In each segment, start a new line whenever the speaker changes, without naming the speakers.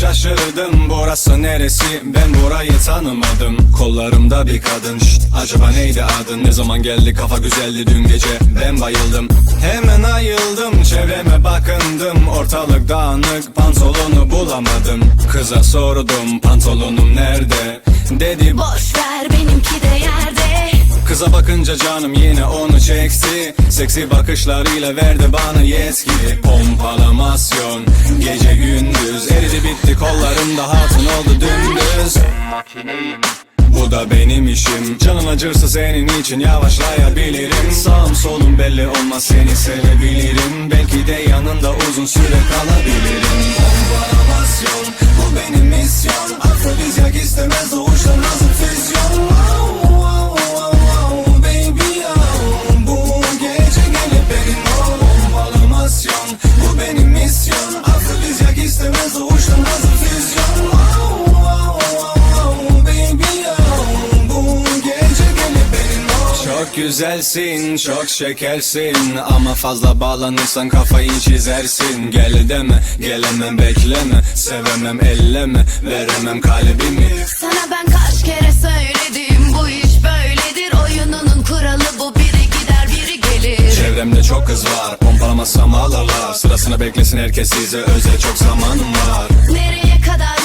şaşırdım burası neresi? Ben burayı tanımadım. Kollarımda bir kadın. Şşt, acaba neydi adın? Ne zaman geldi? Kafa güzeldi dün gece. Ben bayıldım. Hemen ayıldım çevreme bakındım. Ortalık dağınık pantolonu bulamadım. Kıza sordum pantolonum nerede? Dedi
Boş ver benimki de yerde.
Kıza bakınca canım yine onu çekti Seksi bakışlarıyla verdi bana yetki Pompalamasyon Gece gündüz. Eridi bitti kollarımda hatun oldu dümdüz. Bu da benim işim. Canın acırsa senin için yavaşlayabilirim. Sağım solum belli olmaz seni sevebilirim. Belki de yanında uzun süre kalabilirim Çok güzelsin, çok şekersin. Ama fazla bağlanırsan kafayı çizersin. Gel deme, gelemem bekleme. Sevemem elleme, veremem kalbimi.
Sana ben kaç kere söyledim Bu iş böyledir. Oyununun kuralı bu Biri gider biri gelir.
Çevremde çok kız var, pompalamazsam alırlar Sırasını beklesin herkes size özel çok zamanım var.
Nereye kadar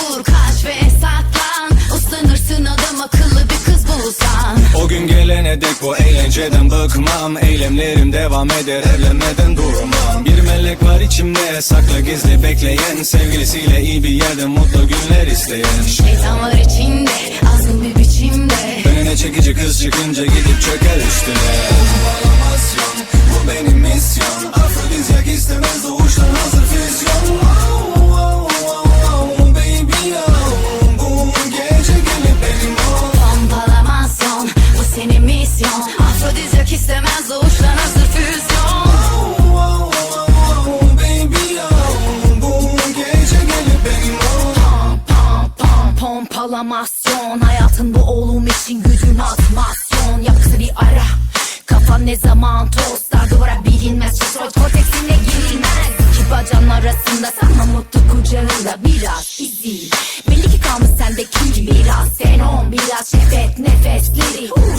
gelene dek bu eğlenceden bıkmam. Eylemlerim devam eder evlenmeden durmam. Bir melek var içimde saklı gizli bekleyen. Sevgilisiyle iyi bir yerde mutlu günler isteyen.
Şeytan var içinde azgın bir biçimde.
Önüne çekici kız çıkınca gidip çöker animasyon Hayatın bu oğlum işin
gücün atmasyon. Yapısı bir ara Kafan ne zaman tostlar
duvara bilinmez Şişrol korteksine girilmez. İki bacağın arasında sanma mutlu
kucağında biraz izi Belli ki kalmış sende kiri biraz Senon biraz şefet nefesleri. uh.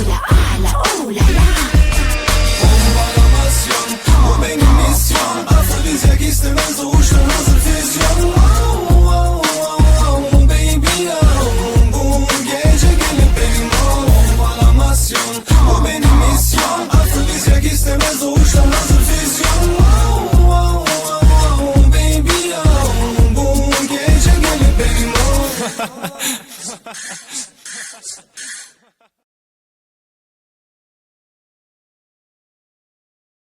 ハハハハ!